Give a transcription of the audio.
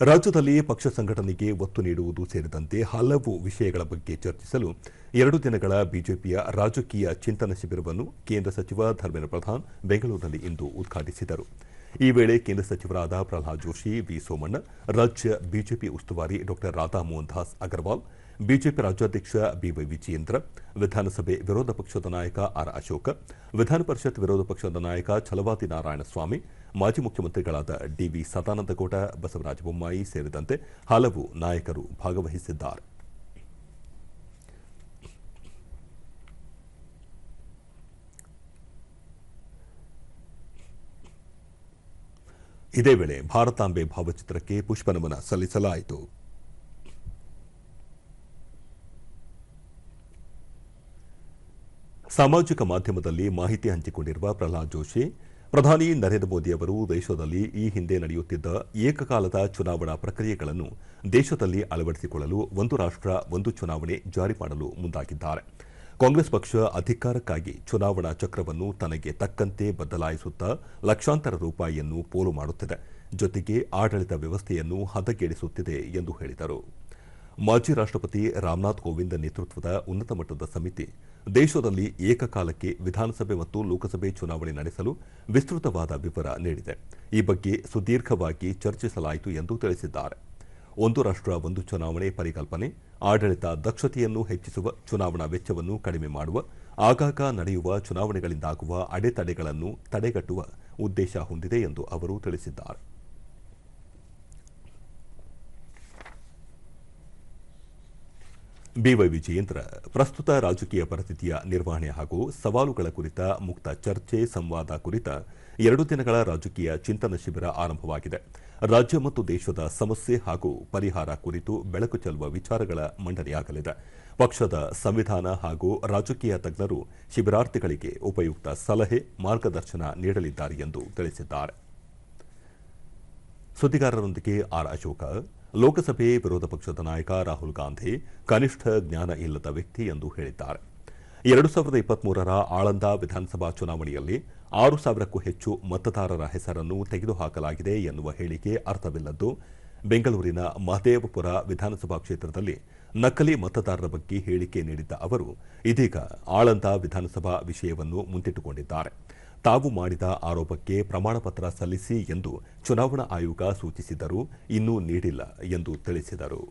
ರಾಜ್ಯದಲ್ಲಿ ಪಕ್ಷ ಸಂಘಟನೆಗೆ ಒತ್ತು ನೀಡುವುದು ಸೇರಿದಂತೆ ಹಲವು ವಿಷಯಗಳ ಬಗ್ಗೆ ಚರ್ಚಿಸಲು ಎರಡು ದಿನಗಳ ಬಿಜೆಪಿಯ ರಾಜಕೀಯ ಚಿಂತನ ಶಿಬಿರವನ್ನು ಕೇಂದ್ರ ಸಚಿವ ಧರ್ಮೇಂದ್ರ ಪ್ರಧಾನ್ ಬೆಂಗಳೂರಿನಲ್ಲಿ ಇಂದು ಉದ್ಘಾಟಿಸಿದರು. ಈ ವೇಳೆ ಕೇಂದ್ರ ಸಚಿವರಾದ ಪ್ರಹ್ಲಾದ್ ಜೋಶಿ, ವಿ ಸೋಮಣ್ಣ, ರಾಜ್ಯ ಬಿಜೆಪಿ ಉಸ್ತುವಾರಿ ಡಾ ರಾಧಾಮೋಹನ್ ದಾಸ್ ಅಗರ್ವಾಲ್, ಬಿಜೆಪಿ ರಾಜ್ಯಾಧ್ಯಕ್ಷ ಬಿವೈ ವಿಜಯೇಂದ್ರ, ವಿಧಾನಸಭೆ ವಿರೋಧ ಪಕ್ಷದ ನಾಯಕ ಆರ್ ಅಶೋಕ, ವಿಧಾನ ಪರಿಷತ್ ವಿರೋಧ ಪಕ್ಷದ ನಾಯಕ ಛಲವಾದಿ ನಾರಾಯಣಸ್ವಾಮಿ, ಮಾಜಿ ಮುಖ್ಯಮಂತ್ರಿಗಳಾದ ಡಿವಿ ಸದಾನಂದಗೌಡ, ಬಸವರಾಜ ಬೊಮ್ಮಾಯಿ ಸೇರಿದಂತೆ ಹಲವು ನಾಯಕರು ಭಾಗವಹಿಸಿದ್ದಾರೆ. ಇದೇ ವೇಳೆ ಭಾರತಾಂಬೆ ಭಾವಚಿತ್ರಕ್ಕೆ ಪುಷ್ಪನಮನ ಸಲ್ಲಿಸಲಾಯಿತು. ಸಾಮಾಜಿಕ ಮಾಧ್ಯಮದಲ್ಲಿ ಮಾಹಿತಿ ಹಂಚಿಕೊಂಡಿರುವ ಪ್ರಹ್ಲಾದ್ ಜೋಶಿ, ಪ್ರಧಾನಿ ನರೇಂದ್ರ ಮೋದಿ ಅವರು ದೇಶದಲ್ಲಿ ಈ ಹಿಂದೆ ನಡೆಯುತ್ತಿದ್ದ ಏಕಕಾಲದ ಚುನಾವಣಾ ಪ್ರಕ್ರಿಯೆಗಳನ್ನು ದೇಶದಲ್ಲಿ ಅಳವಡಿಸಿಕೊಳ್ಳಲು ಒಂದು ರಾಷ್ಟ್ರ, ಒಂದು ಚುನಾವಣೆ ಜಾರಿ ಮಾಡಲು ಮುಂದಾಗಿದ್ದಾರೆ. ಕಾಂಗ್ರೆಸ್ ಪಕ್ಷ ಅಧಿಕಾರಕ್ಕಾಗಿ ಚುನಾವಣಾ ಚಕ್ರವನ್ನು ತನಗೆ ತಕ್ಕಂತೆ ಬದಲಾಯಿಸುತ್ತಾ ಲಕ್ಷಾಂತರ ರೂಪಾಯಿಯನ್ನು ಪೋಲು ಮಾಡುತ್ತಿದೆ. ಜೊತೆಗೆ ಆಡಳಿತ ವ್ಯವಸ್ಥೆಯನ್ನು ಹದಗೆಡಿಸುತ್ತಿದೆ ಎಂದು ಹೇಳಿದರು. ಮಾಜಿ ರಾಷ್ಟ್ರಪತಿ ರಾಮನಾಥ್ ಕೋವಿಂದ್ ನೇತೃತ್ವದ ಉನ್ನತ ಮಟ್ಟದ ಸಮಿತಿ ದೇಶದಲ್ಲಿ ಏಕಕಾಲಕ್ಕೆ ವಿಧಾನಸಭೆ ಮತ್ತು ಲೋಕಸಭೆ ಚುನಾವಣೆ ನಡೆಸಲು ವಿಸ್ತೃತವಾದ ವಿವರ ನೀಡಿದೆ. ಈ ಬಗ್ಗೆ ಸುದೀರ್ಘವಾಗಿ ಚರ್ಚಿಸಲಾಯಿತು ಎಂದು ತಿಳಿಸಿದ್ದಾರೆ. ಒಂದು ರಾಷ್ಟ್ರ, ಒಂದು ಚುನಾವಣೆ ಪರಿಕಲ್ಪನೆ, ಆಡಳಿತ ದಕ್ಷತೆಯನ್ನು ಹೆಚ್ಚಿಸುವ, ಚುನಾವಣಾ ವೆಚ್ಚವನ್ನು ಕಡಿಮೆ ಮಾಡುವ, ಆಗಾಗ ನಡೆಯುವ ಚುನಾವಣೆಗಳಿಂದಾಗುವ ಅಡೆತಡೆಗಳನ್ನು ತಡೆಗಟ್ಟುವ ಉದ್ದೇಶ ಹೊಂದಿದೆ ಎಂದು ಅವರು ತಿಳಿಸಿದ್ದಾರೆ. ಬಿವೈ ವಿಜಯೇಂದ್ರ, ಪ್ರಸ್ತುತ ರಾಜಕೀಯ ಪರಿಸ್ಥಿತಿಯ ನಿರ್ವಹಣೆ ಹಾಗೂ ಸವಾಲುಗಳ ಕುರಿತ ಮುಕ್ತ ಚರ್ಚೆ, ಸಂವಾದ ಕುರಿತ ಎರಡು ದಿನಗಳ ರಾಜಕೀಯ ಚಿಂತನ ಶಿಬಿರ ಆರಂಭವಾಗಿದೆ. ರಾಜ್ಯ ಮತ್ತು ದೇಶದ ಸಮಸ್ಯೆ ಹಾಗೂ ಪರಿಹಾರ ಕುರಿತು ಬೆಳಕು ಚೆಲ್ಲುವ ವಿಚಾರಗಳ ಮಂಡನೆಯಾಗಲಿದೆ. ಪಕ್ಷದ ಸಂವಿಧಾನ ಹಾಗೂ ರಾಜಕೀಯ ತಜ್ಞರು ಶಿಬಿರಾರ್ಥಿಗಳಿಗೆ ಉಪಯುಕ್ತ ಸಲಹೆ, ಮಾರ್ಗದರ್ಶನ ನೀಡಲಿದ್ದಾರೆ ಎಂದು ತಿಳಿಸಿದ್ದಾರೆ. ಸುದ್ದಿಗಾರರೊಂದಿಗೆ ಆರ್ ಅಶೋಕ. ಲೋಕಸಭೆ ವಿರೋಧ ಪಕ್ಷದ ನಾಯಕ ರಾಹುಲ್ ಗಾಂಧಿ ಕನಿಷ್ಠ ಜ್ಞಾನ ಇಲ್ಲದ ವ್ಯಕ್ತಿ ಎಂದು ಹೇಳಿದ್ದಾರೆ. ಎರಡು ಸಾವಿರದ ಇಪ್ಪತ್ಮೂರರ ಆಳಂದ ವಿಧಾನಸಭಾ ಚುನಾವಣೆಯಲ್ಲಿ ಆರು ಸಾವಿರಕ್ಕೂ ಹೆಚ್ಚು ಮತದಾರರ ಹೆಸರನ್ನು ತೆಗೆದುಹಾಕಲಾಗಿದೆ ಎನ್ನುವ ಹೇಳಿಕೆ ಅರ್ಥವಿಲ್ಲದ್ದು. ಬೆಂಗಳೂರಿನ ಮಹದೇವಪುರ ವಿಧಾನಸಭಾ ಕ್ಷೇತ್ರದಲ್ಲಿ ನಕಲಿ ಮತದಾರರ ಬಗ್ಗೆ ಹೇಳಿಕೆ ನೀಡಿದ್ದ ಅವರು, ಇದೀಗ ಆಳಂದ ವಿಧಾನಸಭಾ ವಿಷಯವನ್ನು ಮುಂದಿಟ್ಟುಕೊಂಡಿದ್ದಾರೆ. ತಾವು ಮಾಡಿದ ಆರೋಪಕ್ಕೆ ಪ್ರಮಾಣಪತ್ರ ಸಲ್ಲಿಸಿ ಎಂದು ಚುನಾವಣಾ ಆಯೋಗ ಸೂಚಿಸಿದರೂ ಇನ್ನೂ ನೀಡಿಲ್ಲ ಎಂದು ತಿಳಿಸಿದರು.